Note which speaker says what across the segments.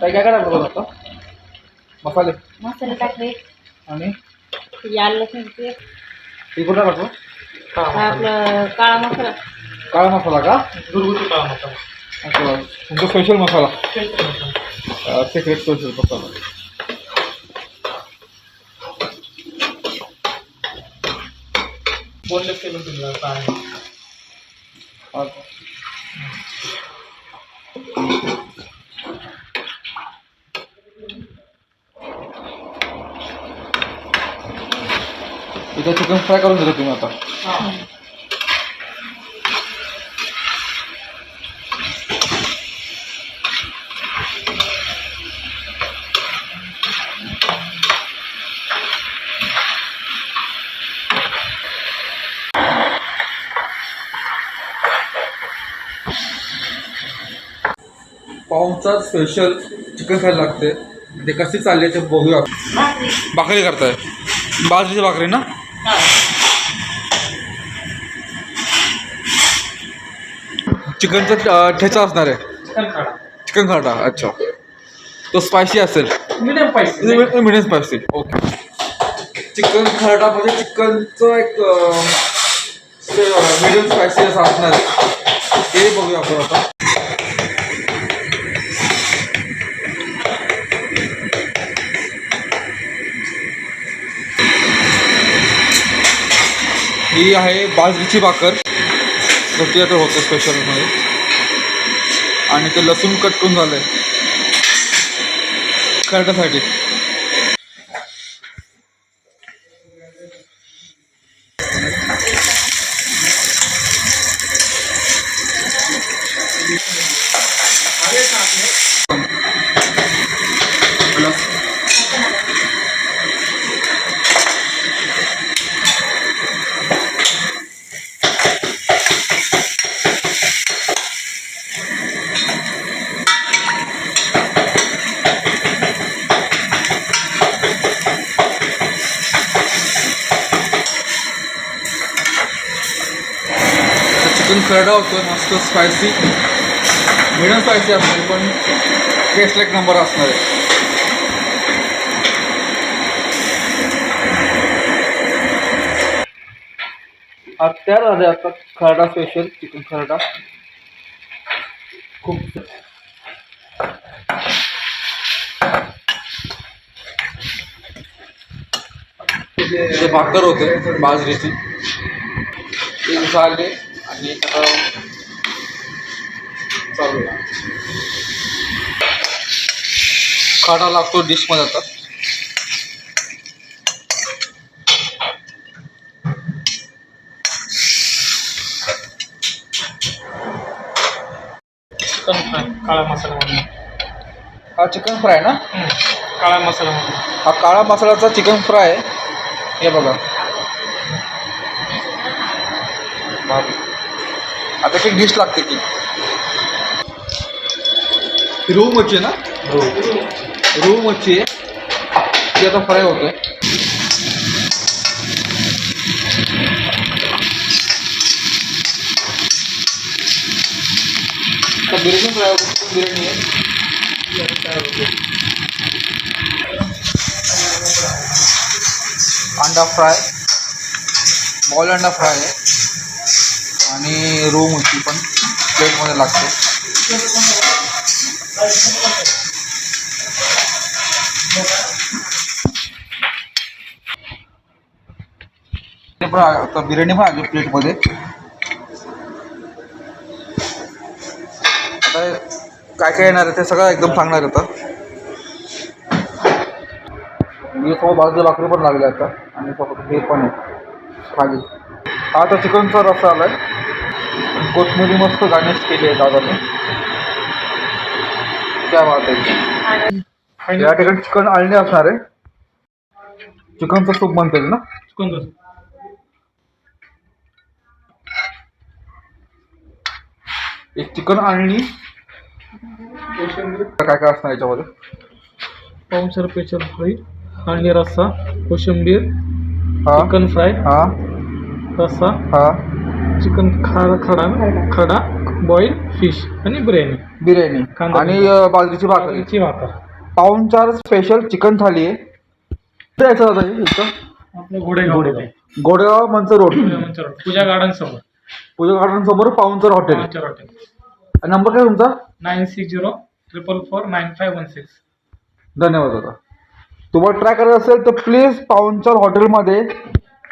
Speaker 1: काय काय काय टाकलं आता? मसाले.
Speaker 2: मसाले टाकले.
Speaker 1: आणि?
Speaker 2: लसूण पेस्ट
Speaker 1: हे कुठं टाकलं
Speaker 2: हा आपलं काळा मसाला.
Speaker 1: काळा मसाला का?
Speaker 3: घरगुती काळा मसाला.
Speaker 1: अच्छा तुमचा स्पेशल मसाला. सिक्रेट स्पेशल मसाला.
Speaker 3: बोनलेस केलं तुला काय?
Speaker 1: इथं चिकन फ्राय करून देतो तुम्ही आता.
Speaker 3: हां
Speaker 1: पाऊंचा स्पेशल चिकन फ्राय लागते. ते कशी चालली ते बघूया.
Speaker 2: भाकरी.
Speaker 1: भाकरी करताय. बाजरीची भाकरी ना? चिकनचा ठेचा असणार आहे.
Speaker 3: चिकन
Speaker 1: खाटा अच्छा. तो स्पायसी असेल.
Speaker 3: मिडियम पाहिजे
Speaker 1: medium spicy okay chicken kharda म्हणजे चिकनचं एक मिडियम स्पायसी असं असणार आहे. ते बघूया आपण आता. ही आहे बाजरीची भाकर. ती तर होते स्पेशलमध्ये आणि ते लसूण कट करून झालंय. खरड्यासाठी चिकन खरडा होतो मस्त स्पायसी मिडियम स्पायसी असणार पण टेस्ट एक नंबर असणार आहे. तयार झाले आता खरडा स्पेशल चिकन खरडा. खूप भाकर होते बाजरीची. एक झाले आणि आता चालू खडा लागतो डिशमध्ये आता.
Speaker 3: चिकन फ्राय काळा मसाल्यामधून
Speaker 1: हा चिकन फ्राय ना?
Speaker 3: काळा मसाल्यामधून
Speaker 1: हा काळा मसाल्याचा चिकन फ्राय आहे. हे बघा. आता एक डिश लागते की रोहू मच्छी आहे ना रोहू मच्छी आहे ती आता फ्राय होते आता बिर्याणी फ्राय होते बिर्याणी आहे अंडा फ्राय बॉल अंडा फ्राय आहे आणि रूम होती पण प्लेटमध्ये लागते. पण आता बिर्याणी पण आली प्लेटमध्ये आता काय काय येणार आहे ते सगळं एकदम सांगणार होतं मी सोबत बाजूला भाकरी पण लागली आता आणि सोबत हे पण आहे खाली. हा आता चिकनचा रस्सा आहे कोथमिरी मस्त गार्निश केली आहे दादाने. क्या बात आहे. या ठिकाणी चिकन आळणी असणार आहे. चिकनचं सूप म्हणता येईल ना?
Speaker 3: चिकन दोसा
Speaker 1: एक चिकन आळणी. काय काय असणार याच्यामध्ये?
Speaker 3: पाऊसर पेचर फ्राय आणि रस्सा कोशिंबीर
Speaker 1: हा.
Speaker 3: चिकन फ्राय
Speaker 1: हा.
Speaker 3: रस्सा.
Speaker 1: हा.
Speaker 3: चिकन खाडा खडा खडा बॉईल फिश आणि बिर्याणी
Speaker 1: बिर्याणी
Speaker 3: कांदा
Speaker 1: आणि अं, बाजरीची भाकरी.
Speaker 3: बाजरीची भाकर.
Speaker 1: पाऊन चार स्पेशल चिकन थाली आहे. कुठे यायचं दादा हे इथं?
Speaker 3: आपलं घोडेगाव.
Speaker 1: गोडेगाव मंचर रोड.
Speaker 3: घोडेगाव पूजा गार्डन समोर.
Speaker 1: पूजा गार्डन समोर पाऊनचर हॉटेल
Speaker 3: हॉटेल
Speaker 1: नंबर काय तुमचा?
Speaker 3: Nine six zero triple four nine five one six
Speaker 1: धन्यवाद दादा. तुम्हाला ट्राय करायचं असेल तर प्लीज पाऊनचार हॉटेलमध्ये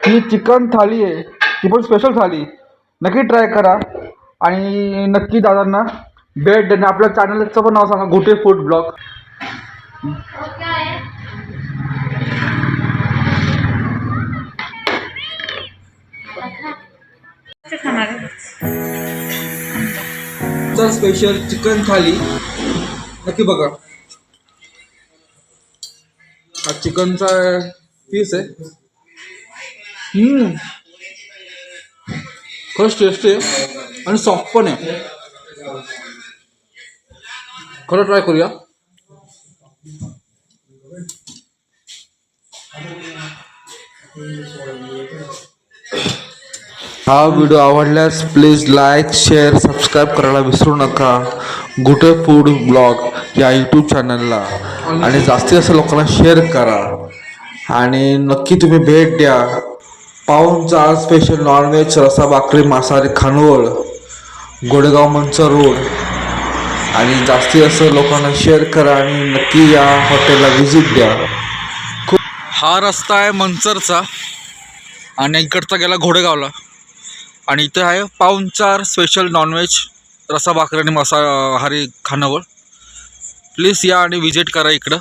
Speaker 1: ही चिकन थाली आहे. ती पण स्पेशल थाली. नक्की ट्राय करा. आणि नक्की दादांना भेट देणं. आपल्या चॅनलचं पण नाव सांगा. Gote food blog special chicken thali. नक्की बघा. हा चिकनचा पीस आहे. हम्म. खरंच टेस्टी आहे आणि सॉफ्ट पण आहे. खरं ट्राय करूया. हा व्हिडिओ आवडल्यास प्लीज लाईक शेअर सबस्क्राईब करायला विसरू नका. गुटे फूड ब्लॉग या यूट्यूब चॅनलला आणि जास्तीत जास्त लोकांना शेअर करा. आणि नक्की तुम्ही भेट द्या. पाऊनचा स्पेशल नॉनव्हेज रसा भाकरी मांसाहारी खानवळ गोडेगाव मंचर रोड. आणि जास्तीत जास्त लोकांना शेअर करा आणि नक्की या हॉटेलला व्हिजिट द्या. खूप हा रस्ता आहे मंचरचा आणि इकडचा गेला घोडेगावला. आणि इथे आहे पाऊनचार स्पेशल नॉनव्हेज रसा भाकरी आणि मसाहारी खानावळ प्लीज या आणि व्हिजिट करा इकडं.